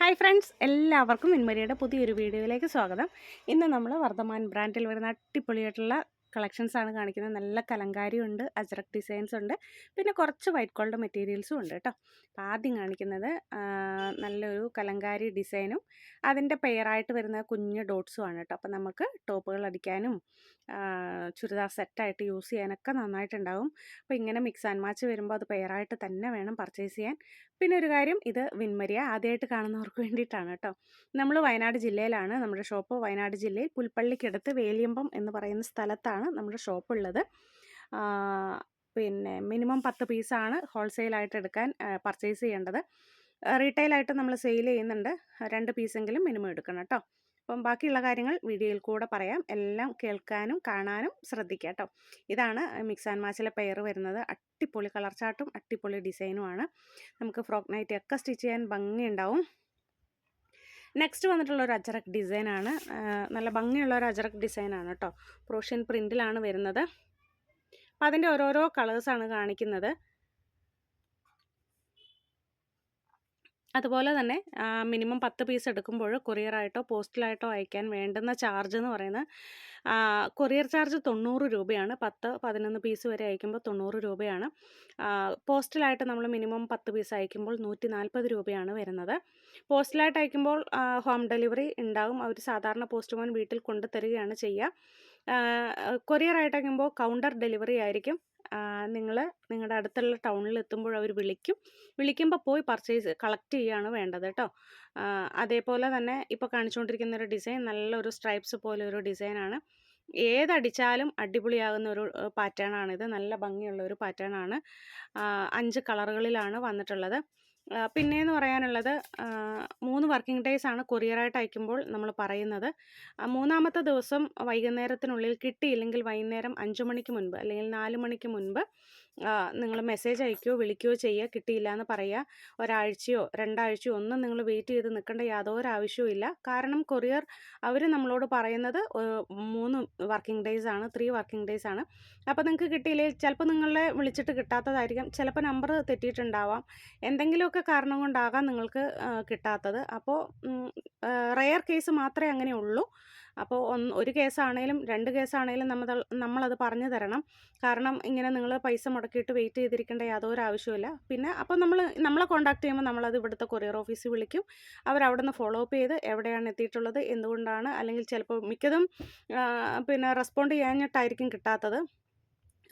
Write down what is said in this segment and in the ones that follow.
Hi friends എല്ലാവർക്കും മിൻമരിയുടെ പുതിയൊരു വീഡിയോയിലേക്ക് സ്വാഗതം. ഇന്ന് നമ്മൾ വർദ്ധമാൻ ബ്രാൻഡിൽ വരുന്ന അടിപൊളിയായിട്ടുള്ള കളക്ഷൻസ് ആണ് കാണിക്കുന്നത്. നല്ല കലങ്കാരി ഉണ്ട് അജറക് ഡിസൈൻസ് ഉണ്ട് പിന്നെ കുറച്ച് വൈറ്റ് ഗോൾഡ് മെറ്റീരിയൽസും ഉണ്ട് കേട്ടോ അപ്പോൾ ആദ്യം കാണിക്കുന്നത് നല്ലൊരു കലങ്കാരി ഡിസൈനും അതിന്റെ പെയറായിട്ട് വരുന്ന കുഞ്ഞ് ഡോട്ട്സും ആണ് കേട്ടോ അപ്പോൾ നമുക്ക് ടോപ്പുകൾ അടിക്കാനും ചുരിദാർ സെറ്റായിട്ട് യൂസ് ചെയ്യാനൊക്കെ നന്നായിട്ടുണ്ടാവും. അപ്പോൾ ഇങ്ങനെ മിക്സ് ആൻഡ് മാച്ച് വരുമ്പോൾ അത് പെയറായിട്ട് തന്നെ വേണം പർച്ചേസ് ചെയ്യാൻ. പിന്നെ ഒരു കാര്യം ഇത് വിൻമരിയ ആദ്യമായിട്ട് കാണുന്നവർക്ക് വേണ്ടിയിട്ടാണ് കേട്ടോ നമ്മൾ വയനാട് ജില്ലയിലാണ് നമ്മുടെ ഷോപ്പ് വയനാട് ജില്ലയിൽ പുൽപ്പള്ളിക്കടുത്ത് വേലിയമ്പം എന്ന് പറയുന്ന സ്ഥലത്താണ് നമ്മുടെ ഷോപ്പ് ഉള്ളത് പിന്നെ മിനിമം പത്ത് പീസാണ് ഹോൾസെയിലായിട്ട് എടുക്കാൻ പർച്ചേസ് ചെയ്യേണ്ടത്. റീറ്റെയിലായിട്ട് നമ്മൾ സെയിൽ ചെയ്യുന്നുണ്ട്. രണ്ട് പീസെങ്കിലും മിനിമം എടുക്കണം കേട്ടോ അപ്പം ബാക്കിയുള്ള കാര്യങ്ങൾ വീഡിയോയിൽ കൂടെ പറയാം. എല്ലാം കേൾക്കാനും കാണാനും ശ്രദ്ധിക്കുക കേട്ടോ ഇതാണ് മിക്സ് ആൻഡ് മാച്ചിലെ പെയർ വരുന്നത്. അടിപൊളി കളർ ചാർട്ടും അടിപൊളി ഡിസൈനുമാണ് നമുക്ക് ഫ്രോക്ക് നൈറ്റ് ഒക്കെ സ്റ്റിച്ച് ചെയ്യാൻ ഭംഗിയുണ്ടാവും. നെക്സ്റ്റ് വന്നിട്ടുള്ള ഒരു അജറക് ഡിസൈനാണ് നല്ല ഭംഗിയുള്ള ഒരു അജറക് ഡിസൈനാണ് കേട്ടോ പ്രൊഷ്യൻ പ്രിന്റിലാണ് വരുന്നത്. അപ്പം അതിന്റെ ഓരോരോ കളേഴ്സാണ് കാണിക്കുന്നത്. അതുപോലെ തന്നെ മിനിമം പത്ത് പീസ് എടുക്കുമ്പോൾ കൊറിയറായിട്ടോ പോസ്റ്റലായിട്ടോ അയക്കാൻ വേണ്ടുന്ന ചാർജ് എന്ന് പറയുന്നത് കൊറിയർ ചാർജ് തൊണ്ണൂറ് രൂപയാണ്. പത്ത് പതിനൊന്ന് പീസ് വരെ അയക്കുമ്പോൾ തൊണ്ണൂറ് രൂപയാണ്. പോസ്റ്റലായിട്ട് നമ്മൾ മിനിമം പത്ത് പീസ് അയക്കുമ്പോൾ നൂറ്റി നാൽപ്പത് രൂപയാണ് വരുന്നത്. പോസ്റ്റലായിട്ട് അയക്കുമ്പോൾ ഹോം ഡെലിവറി ഉണ്ടാകും അവർ സാധാരണ പോസ്റ്റ്മാൻ വീട്ടിൽ കൊണ്ടുതരികയാണ് ചെയ്യുക. കൊറിയറായിട്ട് അയക്കുമ്പോൾ കൗണ്ടർ ഡെലിവറി ആയിരിക്കും. നിങ്ങൾ നിങ്ങളുടെ അടുത്തുള്ള ടൗണിൽ എത്തുമ്പോൾ അവർ വിളിക്കും. വിളിക്കുമ്പോൾ പോയി പർച്ചേസ് കളക്ട് ചെയ്യുകയാണ് വേണ്ടത് കേട്ടോ അതേപോലെ തന്നെ ഇപ്പോൾ കാണിച്ചുകൊണ്ടിരിക്കുന്ന ഒരു ഡിസൈൻ നല്ലൊരു സ്ട്രൈപ്സ് പോലെ ഒരു ഡിസൈനാണ് ഏതടിച്ചാലും അടിപൊളിയാകുന്ന ഒരു പാറ്റേൺ ഇത്. നല്ല ഭംഗിയുള്ള ഒരു പാറ്റേണാണ് അഞ്ച് കളറുകളിലാണ് വന്നിട്ടുള്ളത്. പിന്നെയെന്ന് പറയാനുള്ളത് മൂന്ന് വർക്കിംഗ് ഡേയ്സ് ആണ് കൊറിയറായിട്ട് അയക്കുമ്പോൾ നമ്മൾ പറയുന്നത്. മൂന്നാമത്തെ ദിവസം വൈകുന്നേരത്തിനുള്ളിൽ കിട്ടിയില്ലെങ്കിൽ വൈകുന്നേരം അഞ്ച് മണിക്ക് മുൻപ് അല്ലെങ്കിൽ നാല് മണിക്ക് മുൻപ് നിങ്ങൾ മെസ്സേജ് അയക്കുകയോ വിളിക്കുകയോ ചെയ്യുക കിട്ടിയില്ല എന്ന് പറയുക ഒരാഴ്ചയോ രണ്ടാഴ്ചയോ ഒന്നും നിങ്ങൾ വെയിറ്റ് ചെയ്ത് നിൽക്കേണ്ട യാതൊരു ആവശ്യവും ഇല്ല. കാരണം കൊറിയർ അവർ നമ്മളോട് പറയുന്നത് മൂന്ന് വർക്കിംഗ് ഡേയ്സ് ആണ് ത്രീ വർക്കിംഗ് ഡേയ്സ് ആണ്. അപ്പോൾ നിങ്ങൾക്ക് കിട്ടിയില്ലെങ്കിൽ ചിലപ്പോൾ നിങ്ങളെ വിളിച്ചിട്ട് കിട്ടാത്തതായിരിക്കും. ചിലപ്പോൾ നമ്പർ തെറ്റിയിട്ടുണ്ടാവാം. എന്തെങ്കിലുമൊക്കെ കാരണം കൊണ്ടാകാം നിങ്ങൾക്ക് കിട്ടാത്തത്. അപ്പോൾ റെയർ കേസ് മാത്രമേ അങ്ങനെ ഉള്ളൂ. അപ്പോൾ ഒന്ന് ഒരു കേസാണേലും രണ്ട് കേസാണേലും നമ്മൾ നമ്മളത് പറഞ്ഞു തരണം. കാരണം ഇങ്ങനെ നിങ്ങൾ പൈസ മുടക്കിയിട്ട് വെയിറ്റ് ചെയ്തിരിക്കേണ്ട യാതൊരു ആവശ്യമില്ല പിന്നെ അപ്പോൾ നമ്മൾ നമ്മളെ കോൺടാക്ട് ചെയ്യുമ്പോൾ നമ്മളത് ഇവിടുത്തെ കൊറിയർ ഓഫീസിൽ വിളിക്കും. അവർ അവിടെ നിന്ന് ഫോളോ അപ്പ് ചെയ്ത് എവിടെയാണ് എത്തിയിട്ടുള്ളത് എന്തുകൊണ്ടാണ് അല്ലെങ്കിൽ ചിലപ്പോൾ മിക്കതും പിന്നെ റെസ്പോണ്ട് ചെയ്യാഞ്ഞിട്ടായിരിക്കും കിട്ടാത്തത്.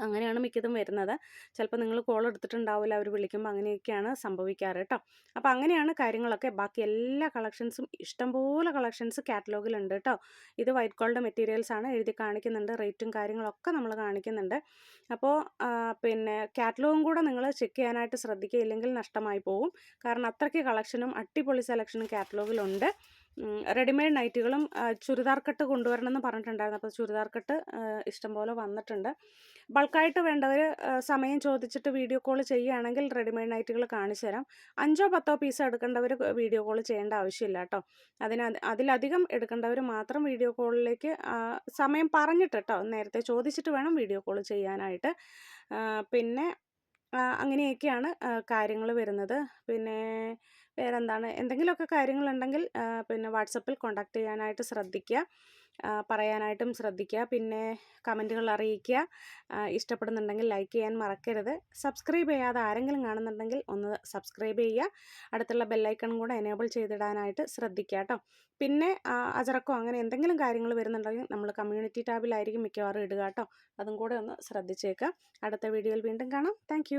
അങ്ങനെയാണ് മിക്കതും വരുന്നത്. ചിലപ്പോൾ നിങ്ങൾ കോൾ എടുത്തിട്ടുണ്ടാവില്ല അവർ വിളിക്കുമ്പോൾ അങ്ങനെയൊക്കെയാണ് സംഭവിക്കാറ് കേട്ടോ അപ്പോൾ അങ്ങനെയാണ് കാര്യങ്ങളൊക്കെ. ബാക്കി എല്ലാ കളക്ഷൻസും ഇഷ്ടംപോലെ കളക്ഷൻസ് കാറ്റലോഗിലുണ്ട് കേട്ടോ ഇത് വൈറ്റ് ഗോൾഡ് മെറ്റീരിയൽസ് ആണ് എഴുതി കാണിക്കുന്നുണ്ട്. റേറ്റും കാര്യങ്ങളൊക്കെ നമ്മൾ കാണിക്കുന്നുണ്ട്. അപ്പോൾ പിന്നെ കാറ്റലോഗും കൂടെ നിങ്ങൾ ചെക്ക് ചെയ്യാനായിട്ട് ശ്രദ്ധിക്കുക. ഇല്ലെങ്കിൽ നഷ്ടമായി പോകും. കാരണം അത്രയ്ക്ക് കളക്ഷനും അടിപൊളി സെലക്ഷനും കാറ്റലോഗിലുണ്ട്. റെഡിമെയ്ഡ് നൈറ്റുകളും ചുരിദാർ കട്ട് കൊണ്ടുവരണം എന്ന് പറഞ്ഞിട്ടുണ്ടായിരുന്നു. അപ്പോൾ ചുരിദാർ കട്ട് ഇഷ്ടംപോലെ വന്നിട്ടുണ്ട്. ബൾക്കായിട്ട് വേണ്ടവർ സമയം ചോദിച്ചിട്ട് വീഡിയോ കോൾ ചെയ്യുകയാണെങ്കിൽ റെഡിമെയ്ഡ് നൈറ്റുകൾ കാണിച്ചു തരാം. അഞ്ചോ പത്തോ പീസ് എടുക്കേണ്ടവർ വീഡിയോ കോൾ ചെയ്യേണ്ട ആവശ്യമില്ല കേട്ടോ. അതിന് അതിലധികം എടുക്കേണ്ടവർ മാത്രം വീഡിയോ കോളിലേക്ക് സമയം പറഞ്ഞിട്ട് കേട്ടോ നേരത്തെ ചോദിച്ചിട്ട് വേണം വീഡിയോ കോൾ ചെയ്യാനായിട്ട്. പിന്നെ അങ്ങനെയൊക്കെയാണ് കാര്യങ്ങൾ വരുന്നത്. പിന്നെ വേറെന്താണ്? എന്തെങ്കിലുമൊക്കെ കാര്യങ്ങളുണ്ടെങ്കിൽ പിന്നെ വാട്സപ്പിൽ കോൺടാക്ട് ചെയ്യാനായിട്ട് ശ്രദ്ധിക്കുക. പറയാനായിട്ടും ശ്രദ്ധിക്കുക. പിന്നെ കമന്റുകൾ അറിയിക്കുക. ഇഷ്ടപ്പെടുന്നുണ്ടെങ്കിൽ ലൈക്ക് ചെയ്യാൻ മറക്കരുത്. സബ്സ്ക്രൈബ് ചെയ്യാതെ ആരെങ്കിലും കാണുന്നുണ്ടെങ്കിൽ ഒന്ന് സബ്സ്ക്രൈബ് ചെയ്യുക. അടുത്തുള്ള ബെല്ലൈക്കണും കൂടെ എനേബിൾ ചെയ്തിടാനായിട്ട് ശ്രദ്ധിക്കുക കേട്ടോ. പിന്നെ അജറക്കോ അങ്ങനെ എന്തെങ്കിലും കാര്യങ്ങൾ വരുന്നുണ്ടെങ്കിൽ നമ്മൾ കമ്മ്യൂണിറ്റി ടാബിലായിരിക്കും മിക്കവാറും ഇടുക കേട്ടോ. അതും കൂടെ ഒന്ന് ശ്രദ്ധിച്ചേക്കുക. അടുത്ത വീഡിയോയിൽ വീണ്ടും കാണാം. താങ്ക്